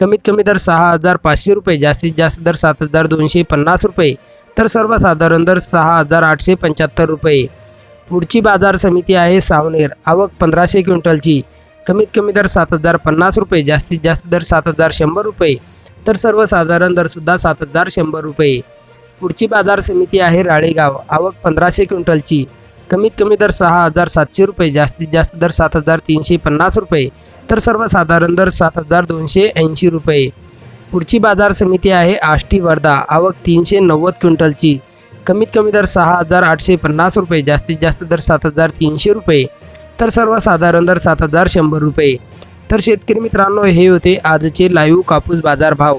कमीत कमी दर सहा हजार पाचशे रुपये जास्तीत जास्त दर सात हजार दोनशे पन्नास रुपये तर सर्वसाधारण दर सहा हजार आठशे पंच्याहत्तर रुपये. पुढची बाजार समिती आहे सावनेर आवक पंधराशे क्विंटलची. कमीत कमी दर सात हजार पन्नास रुपये जास्तीत जास्त दर सात हजार शंभर रुपये तर सर्वसाधारण दरसुद्धा सात हजार शंभर रुपये. पुढची बाजार समिती आहे राळेगाव आवक पंधराशे क्विंटलची. कमीत कमी दर सहा हजार सातशे रुपये जास्तीत जास्त दर सात हजार तीनशे पन्नास रुपये तर सर्वसाधारण दर सात हजार दोनशे ऐंशी रुपये. पुढची बाजार समिती आहे आष्टी वर्धा आवक तीनशे नव्वद क्विंटलची. कमीत कमी दर सहा हजार आठशे पन्नास रुपये जास्तीत जास्त दर सात हजार तीनशे रुपये तर सर्वसाधारण दर सात हजार शंभर रुपये. तर शेतकरी मित्रांनो हे होते आजचे लाईव्ह कापूस बाजार भाव.